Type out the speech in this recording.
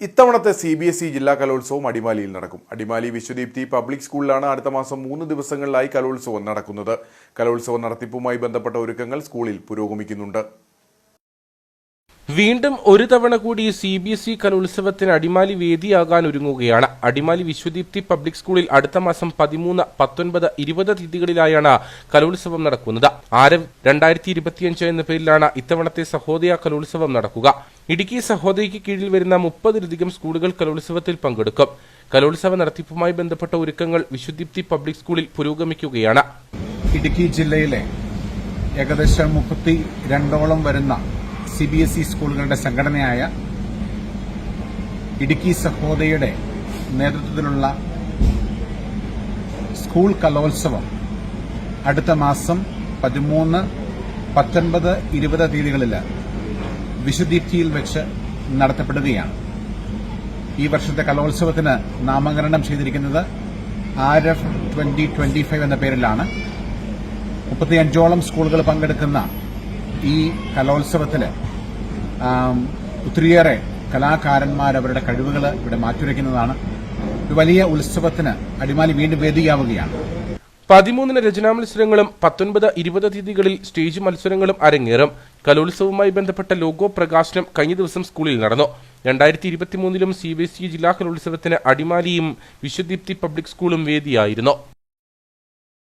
ഇത്തവണത്തെ C B S E ജില്ലാ കലോത്സവം അടിമാലിയിൽ നടക്കും. അടിമാലി വിശ്വദീപ്തി പബ്ലിക് സ്കൂളിലാണ് അടുത്ത മാസം മൂന്ന് ദിവസങ്ങളിലായി കലോത്സവം നടക്കുന്നത്. കലോത്സവ നടത്തിപ്പുമായി ബന്ധപ്പെട്ട ഒരുക്കങ്ങൾ സ്കൂളിൽ പുരോഗമിക്കുന്നുണ്ട്. വീണ്ടും ഒരു തവണ കൂടി സി ബി എസ് ഇ കലോത്സവത്തിന് അടിമാലി വേദിയാകാൻ ഒരുങ്ങുകയാണ്. അടിമാലി വിശ്വദീപ്തി പബ്ലിക് സ്കൂളിൽ അടുത്ത മാസം പതിമൂന്ന് പത്തൊൻപത് ഇരുപത് തീയതികളിലായാണ് കലോത്സവം നടക്കുന്നത്. ആരവ് രണ്ടായിരത്തി ഇരുപത്തിയഞ്ച് എന്ന പേരിലാണ് ഇത്തവണത്തെ സഹോദയ കലോത്സവം നടക്കുക. ഇടുക്കി സഹോദയയ്ക്ക് കീഴിൽ വരുന്ന മുപ്പതിലധികം സ്കൂളുകൾ കലോത്സവത്തിൽ പങ്കെടുക്കും. കലോത്സവ നടത്തിപ്പുമായി ബന്ധപ്പെട്ട ഒരുക്കങ്ങൾ വിശ്വദീപ്തി പബ്ലിക് സ്കൂളിൽ പുരോഗമിക്കുകയാണ്. ഇടുക്കി ജില്ലയിലെ ഏകദേശം മുപ്പത്തി രണ്ടോളം വരുന്ന സി ബി എസ് ഇ സ്കൂളുകളുടെ സംഘടനയായ ഇടുക്കി സഹോദയുടെ നേതൃത്വത്തിലുള്ള സ്കൂൾ കലോത്സവം അടുത്ത മാസം പതിമൂന്ന് പത്തൊൻപത് ഇരുപത് തീയതികളിൽ വിശുദ്ധീപ്തിയിൽ വെച്ച് നടത്തപ്പെടുകയാണ്. ഈ വർഷത്തെ കലോത്സവത്തിന് നാമകരണം ചെയ്തിരിക്കുന്നത് R F twenty twenty five എന്ന പേരിലാണ്. മുപ്പത്തിയഞ്ചോളം സ്കൂളുകൾ പങ്കെടുക്കുന്ന ഈ കലോത്സവത്തിൽ ഒത്തിരിയേറെ കലാകാരന്മാർ അവരുടെ കഴിവുകൾ ഇവിടെ മാറ്റുരയ്ക്കുന്നതാണ് ഒരു വലിയ ഉത്സവത്തിന് അടിമാലി വീണ്ടും വേദിയാവുകയാണ്. പതിമൂന്നിന് രചനാ മത്സരങ്ങളും പത്തൊൻപത് ഇരുപത് തീയതികളിൽ സ്റ്റേജ് മത്സരങ്ങളും അരങ്ങേറും. കലോത്സവവുമായി ബന്ധപ്പെട്ട ലോഗോ പ്രകാശനം കഴിഞ്ഞ ദിവസം സ്കൂളിൽ നടന്നു. രണ്ടായിരത്തി ഇരുപത്തിമൂന്നിലും സി ബി എസ് ഇ ജില്ലാ കലോത്സവത്തിന് അടിമാലിയും വിശ്വദീപ്തി പബ്ലിക് സ്കൂളും വേദിയായിരുന്നു.